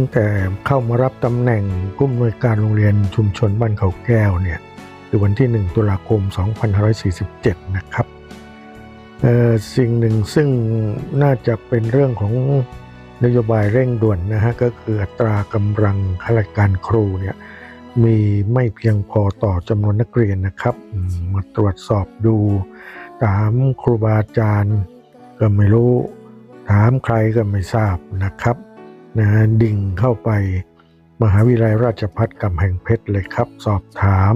ตั้งแต่เข้ามารับตำแหน่งผู้อำนวยการโรงเรียนชุมชนบ้านเขาแก้วเนี่ยคือวันที่ 1 ตุลาคม 2547 นะครับสิ่งหนึ่งซึ่งน่าจะเป็นเรื่องของนโยบายเร่งด่วนนะฮะก็คืออัตรากำลังข้าราชการครูเนี่ยมีไม่เพียงพอต่อจำนวนนักเรียนนะครับ มาตรวจสอบดู ถามครูบาอาจารย์ก็ไม่รู้ ถามใครก็ไม่ทราบนะครับ นะดิ่งเข้าไปมหาวิทยาลัยราชภัฏกำแพงเพชรเลยครับ สอบถาม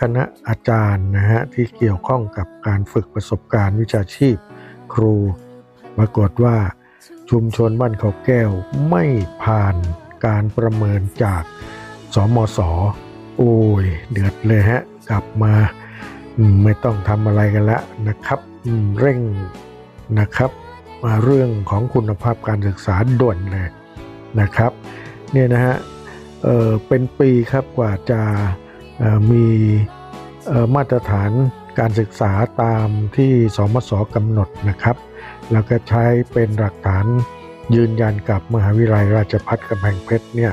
คณะอาจารย์นะฮะที่เกี่ยวข้องกับการฝึกประสบการณ์วิชาชีพครู ปรากฏว่าชุมชนบ้านเขาแก้วไม่ผ่านการประเมินจากสมศโอ้ย เดือดเลยฮะ กลับมาไม่ต้องทำอะไรกันแล้วนะครับเร่งนะครับ มาเรื่องของคุณภาพการศึกษาด่วนเลย นะครับเนี่ยนะฮะเเป็นปีครับกว่าจะมีมาตรฐานการศึกษาตามที่สมศกำหนดนะครับ แล้วก็ใช้เป็นหลักฐานยืนยันกับมหาวิทยาลัยราชภัฏกำแพงเพชรเนี่ย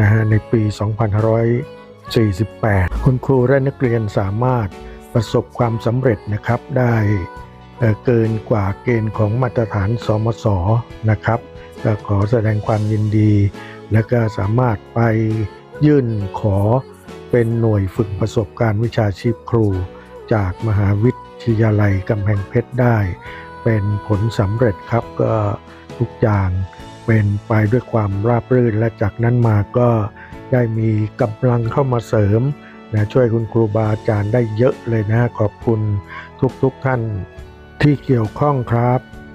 นะฮะในปี 2548 คุณครูและนักเรียนสามารถประสบความสำเร็จนะครับได้ เกินกว่าเกณฑ์ของมาตรฐานสมศนะครับก็ขอแสดงความยินดี และก็สามารถไปยื่นขอเป็นหน่วยฝึกประสบการณ์วิชาชีพครู จากมหาวิทยาลัยกำแพงเพชรได้ เป็นผลสำเร็จครับก็ทุกอย่างเป็นไปด้วยความราบรื่น และจากนั้นมาก็ได้มีกำลังเข้ามาเสริมนะช่วยคุณครูบาอาจารย์ได้เยอะเลยนะขอบคุณทุกๆทท่าน ที่เกี่ยวข้องครับ